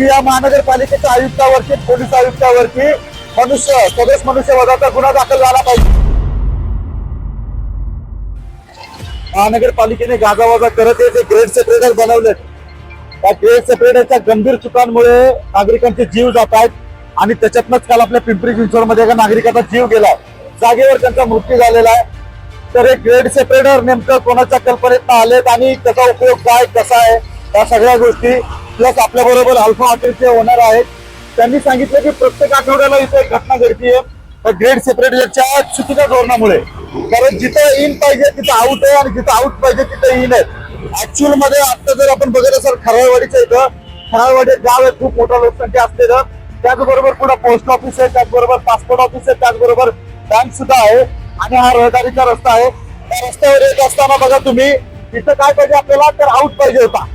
या महानगरपालिकेच्या आयुक्तावरती पोलीस आयुक्तावरती मनुष्य सदस्य मनुष्यवधाचा गुन्हा दाखल झाला पाहिजे. महानगरपालिकेने गाजावाजा करत हे जे ग्रेड सेपरेटर बनवले त्या ग्रेड सेपरेटरच्या गंभीर चुकांमुळे नागरिकांचे जीव जात आहेत आणि त्याच्यातनंच काल आपल्या पिंपरी चिंचवडमध्ये एका नागरिकाचा जीव गेला. जागेवर त्यांचा मृत्यू झालेला आहे. तर हे ग्रेड सेपरेटर नेमकं कोणाच्या कल्पनेत आलेत आणि त्याचा उपयोग काय कसा आहे या सगळ्या गोष्टी प्लस आपल्या बरोबर अल्फा हॉटेलचे ओनर आहेत. त्यांनी सांगितलं की प्रत्येक आठवड्याला इथे एक घटना घडतीये ग्रेड सेपरेटरच्या चुकीच्या धोरणामुळे. कारण जिथं इन पाहिजे तिथं आउट आहे आणि जिथं आउट पाहिजे तिथं इन आहे ऍक्च्युअलमध्ये आता जर आपण बघत असाल खराळवाडीच्या इथं. खराळवाडी गाव आहे खूप मोठा लोकसंख्या असलेलं. त्याचबरोबर पुन्हा पोस्ट ऑफिस आहे त्याचबरोबर पासपोर्ट ऑफिस आहे त्याचबरोबर बँक सुद्धा आहे. आणि हा रहदारीचा रस्ता आहे. त्या रस्त्यावर येत असताना बघा तुम्ही इथं काय पाहिजे आपल्याला? तर आउट पाहिजे होता.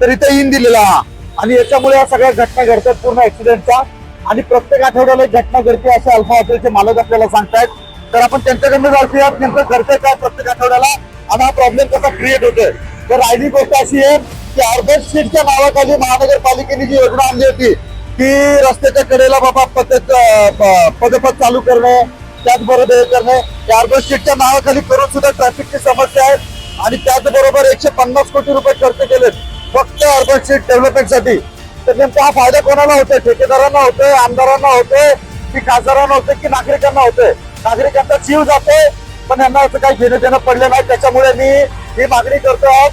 तर इथं इन दिलेला हा. आणि याच्यामुळे या सगळ्या घटना घडतात पूर्ण ऍक्सिडेंटच्या आणि प्रत्येक आठवड्याला एक घटना घडते असे अल्फा हॉटेलचे मालक आपल्याला सांगतायत. तर आपण त्यांच्याकडनं जाऊया नेमकं घडतंय काय प्रत्येक आठवड्याला आणि हा प्रॉब्लेम कसा क्रिएट होतोय. तर राहिली गोष्ट अशी आहे की अर्बन स्ट्रीटच्या नावाखाली महानगरपालिकेने जी योजना आणली होती की रस्त्याच्या कडेला बाबा पद पदपथ चालू करणे त्याचबरोबर हे करणे या अर्बन स्ट्रीटच्या नावाखाली करून सुद्धा ट्रॅफिकची समस्या आहे. आणि त्याचबरोबर एकशे पन्नास कोटी रुपये खर्च केलेत. फक्त अर्बन स्ट्रीट डेव्हलपमेंटसाठी तर नेमका हा फायदा कोणाला होतोय? ठेकेदारांना होतोय आमदारांना होतोय की खासदारांना होतोय की नागरिकांना होतोय? नागरिकांचा जीव जातोय पण यांना असं काही घेणं देणं पडलं नाही. त्याच्यामुळे मी ही मागणी करतो आहोत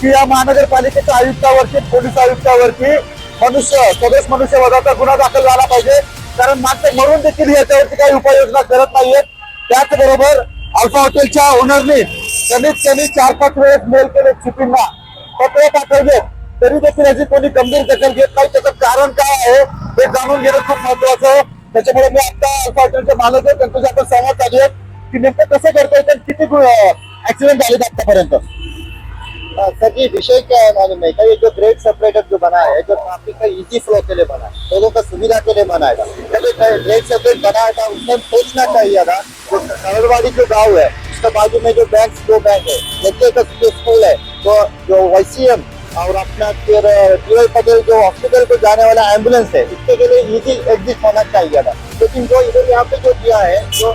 की या महानगरपालिकेच्या आयुक्तावरती पोलीस आयुक्तावरती मनुष्य सदस्य मनुष्य वधाचा गुन्हा दाखल झाला पाहिजे. कारण मागचे मरून देखील याच्यावरती काही उपाययोजना करत नाहीयेत. त्याचबरोबर अल्फा हॉटेलच्या ओनरनी कमीत कमी चार पाच वेळेस मेल केले चिपींना पत्र पाठवले तरी देखील याची कोणी गंभीर दखल घेत नाही. त्याचं कारण काय आहे हे जाणून घेणं खूप महत्वाचं आहे. त्याच्यामुळे मी आता अल्फा हॉटेलचे मालक आहे त्यांच्याशी आपण संवाद साधूयात. की नेमकं कसं करता येतं किती ऍक्सिडेंट झाले आतापर्यंत? हाँ, सर जी विषय क्या है मालूम है क्या ये जो ग्रेट सेपरेटर जो बना है जो ट्राफिक का इजी फ्लो के लिए बना है लोगों का सुविधा के लिए बना है ग्रेट सेपरेट बना था उसमें सोचना चाहिए था जो सरलवाड़ी जो गाँव है उसके बाजू में जो बैंक दो बैंक है बच्चे का जो स्कूल है तो जो वाईसीएम और अपना फिर टीवाई पटेल जो हॉस्पिटल को जाने वाला एम्बुलेंस है इसके लिए इजी एग्जिट होना चाहिए था। लेकिन जो इधर यहाँ पे जो दिया है जो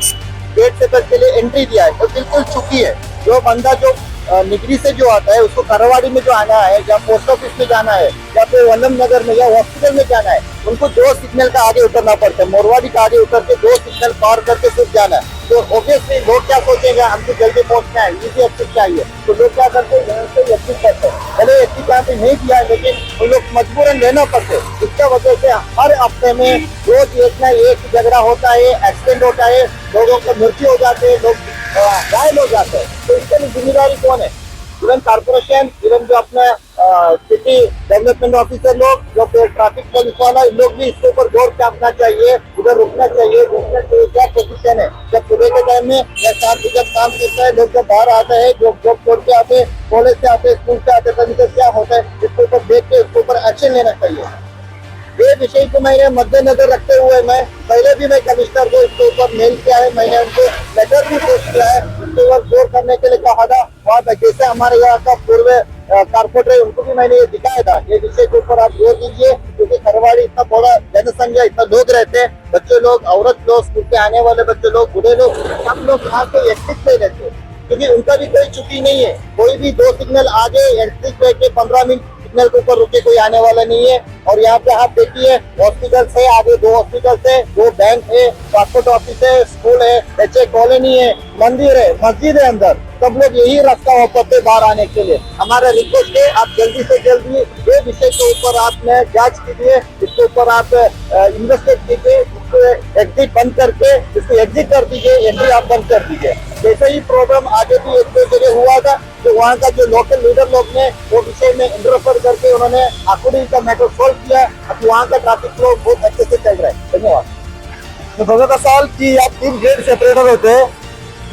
गेट से के लिए एंट्री दिया है वो बिल्कुल चुकी है। जो बंदा जो निगरी से जो आता है, उसको करवाड़ी में जो आना है, या पोस्ट ऑफ़िस में जाना है, या फिर वल्लभ नगर में, या हॉस्पिटल में जाना है, उनको दो सिग्नल का आगे उतरना पड़ता है। मोरवाड़ी का आगे उतर के दो सिग्नल पार करके फिर जाना है। तो ऑब्वियसली लोग क्या सोचेंगे, हमको जल्दी पहुँचना है इजी एक्सिट चाहिए। तो लोग क्या करते हैं, यहाँ से हैं भले एक्सिट यहाँ नहीं किया लेकिन उन लोग मजबूरन लेना पड़ते इसका वजह से हर हफ़्ते में रोज एक ना एक झगड़ा होता है एक्सीडेंट होता है, लोगों को मृत्यु हो जाते हैं, लोग घायल हो जाते हैं। तो इसके लिए ज़िम्मेदारी कौन है? इवन कारपोरेशन इवन जो अपना सिटी डेवलपमेंट ऑफिसर लोग, जो ट्रैफ़िक पुलिस वाला, इन लोग भी इसके ऊपर गौर करना चाहिए, उधर रुकना चाहिए रुकना चाहिए, क्या पोजिशन है? में या को जब काम करता है, लोग जब बाहर आते हैं, जो जॉब छोड़ के आते हैं कॉलेज से आते हैं स्कूल से आते तभी तक क्या होता है, इसके ऊपर देख के, इसके ऊपर एक्शन लेना चाहिए। ये विषय को मैंने मद्देनजर रखते हुए मैं, पहले भी मैं कमिश्नर को इसके ऊपर मेल किया है, मैंने उनको लेटर भी पोस्ट किया है। उसके करने के लिए कहा था। वहाँ पे जैसे हमारे यहाँ का पूर्व कारपोरेटर है उनको भी मैंने ये दिखाया था। ये विषय के ऊपर आप जोर दीजिए क्योंकि खरवाड़ी इतना बड़ा जनसंख्या इतना लोग रहते हैं। बच्चे लोग औरत लोग स्कूल के आने वाले बच्चे लोग बूढ़े लोग सब लोग यहाँ पे एक्टिव नहीं रहते। क्योंकि उनका भी कोई छुट्टी नहीं है। कोई भी दो सिग्नल आगे एक्टिव लेके पंद्रह मिनट सिग्नल के ऊपर रुके, कोई आने वाला नहीं है। और यहाँ पे आप देखिए हॉस्पिटल से आगे दो हॉस्पिटल से दो बैंक है पासपोर्ट ऑफ़िस है स्कूल है एच कॉलोनी है, मंदिर है, मस्जिद है अंदर। सब लोग यही रास्ता है बाहर आने के लिए। हमारा रिक्वेस्ट है, आप जल्दी से जल्दी ये विषय के ऊपर आपने जाँच कीजिए, इसके ऊपर आप इन्वेस्टिगेट कीजिए, इसको एग्जिट बंद करके, इसको एग्जिट कर दीजिए एंट्री आप बंद कर दीजिए। जैसे ही प्रॉब्लम आगे भी एक दो जगह हुआ था तो वहाँ का जो लोकल लीडर लोग ने वो विषय में इंटरफर करके उन्होंने आकुड़ी का मैटर सोल्व किया। अब वहाँ का ट्रैफिक फ्लो बहुत अच्छे से चल रहा है। धन्यवाद। तर बघत असाल की या तीन गेट सेपरेटर होते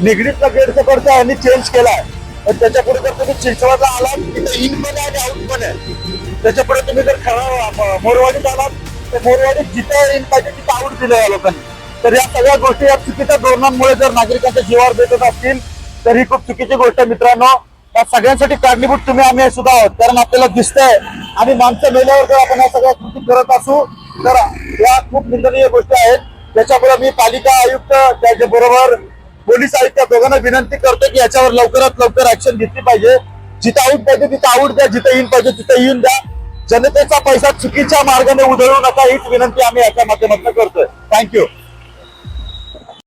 निगडीतला गेट सेपरेटचा यांनी चेंज केलाय पण त्याच्या पुढे जर तुम्ही चिंचवाचा आलात तिथे इन पण आहे आणि आउट पण आहे. त्याच्या पुढे तुम्ही जर खरा मोरवाडीत आलात तर मोरवाडीत जिथं इन पाहिजे तिथं आउट दिलं या लोकांनी. तर या सगळ्या गोष्टी या चुकीच्या धोरणांमुळे जर नागरिकांच्या जीवावर भेटत असतील तर ही खूप चुकीची गोष्ट आहे मित्रांनो. या सगळ्यांसाठी कारणीभूत तुम्ही आम्ही सुद्धा आहोत कारण आपल्याला दिसतंय. आणि माणसं मेल्यावर जर आपण या सगळ्या कृती करत असू तर या खूप निंदनीय गोष्टी आहेत. त्याच्यामुळे मी पालिका आयुक्त त्याच्याबरोबर पोलीस आयुक्त दोघांना विनंती करतो की याच्यावर लवकरात लवकर ऍक्शन घेतली पाहिजे. जिथं आऊट पाहिजे तिथं आऊट द्या. जिथं येईन पाहिजे तिथं येऊन द्या. जनतेचा पैसा चुकीच्या मार्गाने उधळू नका हीच विनंती आम्ही याच्या माध्यमातून करतोय. थँक्यू